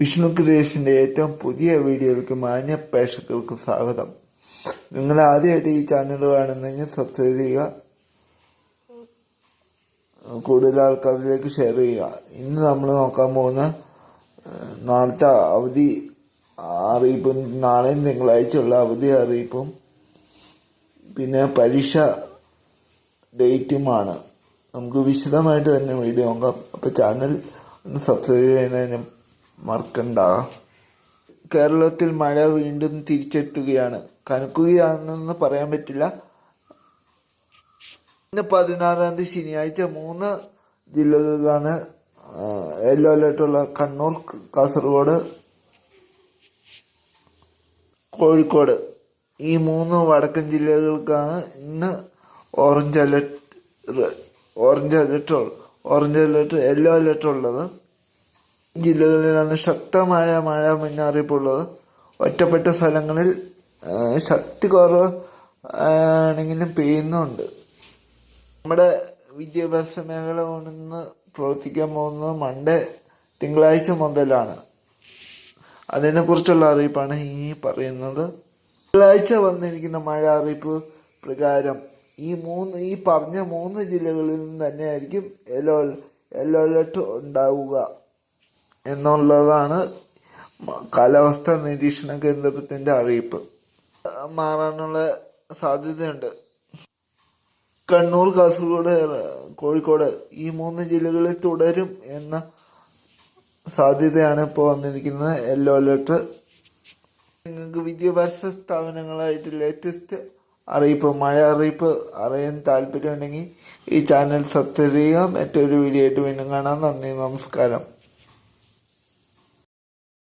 വിഷ്ണു ക്രിയേഷന്റെ ഏറ്റവും പുതിയ വീഡിയോയിലേക്ക് മാന്യ പ്രേക്ഷകർക്ക് സ്വാഗതം. നിങ്ങൾ ആദ്യമായിട്ട് ഈ ചാനൽ കാണുന്നെങ്കിൽ സബ്സ്ക്രൈബ് ചെയ്യുക. കൂടുതൽ ആൾക്കാരിലേക്ക് ഷെയർ ചെയ്യുക. ഇന്ന് നമ്മൾ നോക്കാൻ പോകുന്ന നാളത്തെ അവധി അറിയിപ്പും നാളെയും തിങ്കളാഴ്ചയുള്ള അവധി അറിയിപ്പും പിന്നെ പരീക്ഷ ഡേറ്റുമാണ്. നമുക്ക് വിശദമായിട്ട് തന്നെ വീഡിയോ നോക്കാം. അപ്പോൾ ചാനൽ ഒന്ന് സബ്സ്ക്രൈബ് ചെയ്യുന്നതിന് മറക്കണ്ട. കേരളത്തിൽ മഴ വീണ്ടും തിരിച്ചെത്തുകയാണ്. കനക്കുകയാണെന്ന് പറയാൻ പറ്റില്ല. ഇന്ന് പതിനാറാം തീയതി ശനിയാഴ്ച മൂന്ന് ജില്ലകളിലാണ് യെല്ലോ അലേർട്ടുള്ള കണ്ണൂർ കാസർഗോഡ് കോഴിക്കോട്. ഈ മൂന്ന് വടക്കൻ ജില്ലകൾക്കാണ് ഇന്ന് orange alert orange alert orange alert yellow alert ഉള്ളത്. ജില്ലകളിലാണ് ശക്തമായ മഴ മുന്നറിയിപ്പുള്ളത്. ഒറ്റപ്പെട്ട സ്ഥലങ്ങളിൽ ശക്തി കുറവ് ആണെങ്കിലും പെയ്യുന്നുണ്ട്. നമ്മുടെ വിദ്യാഭ്യാസ മേഖല കൊണ്ടുവന്ന് പ്രവർത്തിക്കാൻ പോകുന്നത് മൺഡേ തിങ്കളാഴ്ച മുതലാണ്. അതിനെക്കുറിച്ചുള്ള അറിയിപ്പാണ് ഈ പറയുന്നത്. തിങ്കളാഴ്ച വന്നിരിക്കുന്ന മഴ അറിയിപ്പ് പ്രകാരം ഈ മൂന്ന് ഈ പറഞ്ഞ മൂന്ന് ജില്ലകളിൽ നിന്ന് തന്നെയായിരിക്കും യെല്ലോ യെല്ലോ അലർട്ട് ഉണ്ടാവുക. എന്നുള്ളതാണ് കാലാവസ്ഥാ നിരീക്ഷണ കേന്ദ്രത്തിന്റെ അറിയിപ്പ്. മാറാനുള്ള സാധ്യതയുണ്ട്. കണ്ണൂർ കാസർഗോഡ് കോഴിക്കോട് ഈ മൂന്ന് ജില്ലകളിൽ തുടരും എന്ന സാധ്യതയാണ് ഇപ്പോൾ വന്നിരിക്കുന്നത്. Yellow alert. നിങ്ങൾക്ക് വിദ്യാഭ്യാസ സ്ഥാപനങ്ങളായിട്ട് ലേറ്റസ്റ്റ് അറിയിപ്പ് മഴ അറിയിപ്പ് അറിയാൻ താല്പര്യമുണ്ടെങ്കിൽ ഈ ചാനൽ സബ്സ്ക്രൈബ് ചെയ്യുക. മറ്റൊരു വീഡിയോ ആയിട്ട് വീണ്ടും കാണാം. നന്ദി നമസ്കാരം.